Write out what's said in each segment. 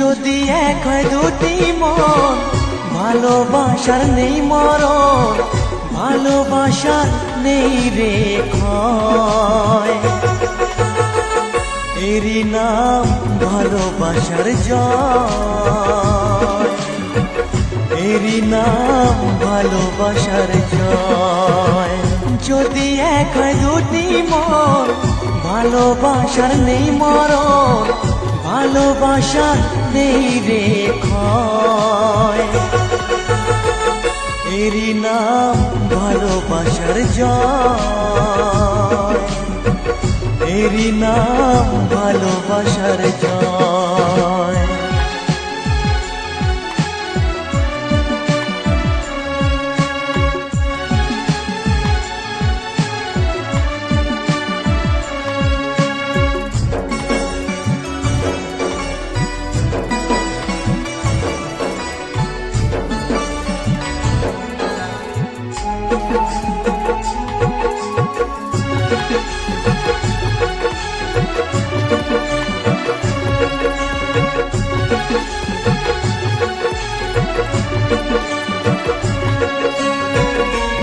যদি এক হয় দুটি মন, ভালোবাসার নেই মরণ ভালোবাসার নেই রে এরই নাম ভালোবাসার জয়। এরই নাম ভালোবাসার জয়। যদি এক হয় দুটি মন, ভালোবাসার নেই মরণ ভালোবাসার নেই রে এরই নাম ভালোবাসার জয়। এরি নাম ভালোবাসার জয়।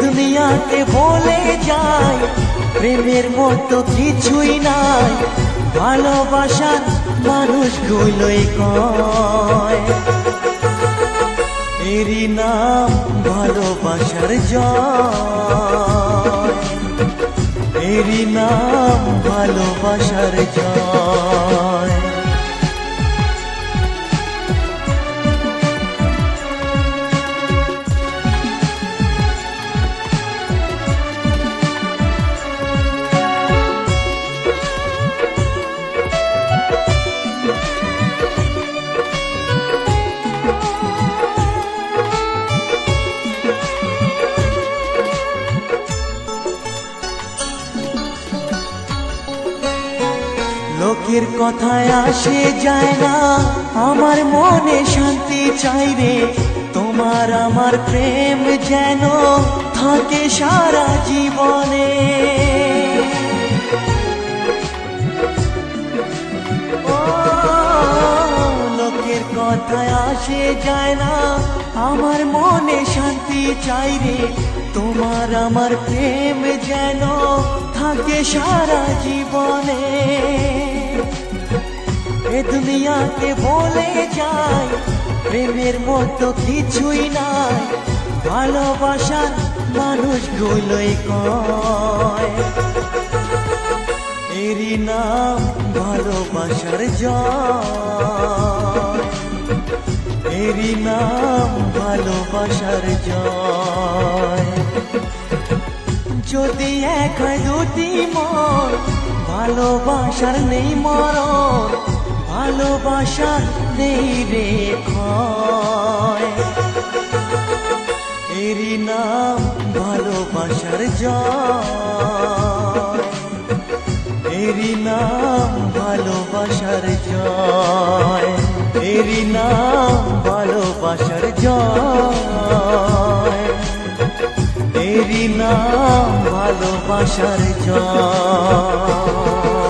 দুনিয়াতে বলে যায়, প্রেমের মতো কিছুই নাই। ভালোবাসার মানুষগুলোই কয়। এরই নাম ভালোবাসার এরই নাম ভালোবাসার লোকের কথায় আসে যায় না। আমার মনে শান্তি চাই রে তোমার আমার প্রেম যেন থাকে সারা জীবনে। লোকের কথায় আসে যায় না। আমার মনে শান্তি চাই রে তোমার আমার প্রেম যেন থাকে সারা জীবনে। এ দুনিয়াতে বলে যায়, প্রেমের মতো কিছুই নাই। ভালোবাসার মানুষগুলোই কয়, এরই নাম ভালোবাসার জয়। নাম ভালোবাসার যদি এক দুটি মন, ভালোবাসার নেই মরণ। ভালোবাসার নেই রে ক্ষয়। এরই নাম ভালোবাসার জয়। এরই নাম ভালোবাসার জয়। এরই নাম ভালোবাসার জয়। এরই নাম ভালোবাসার জয়।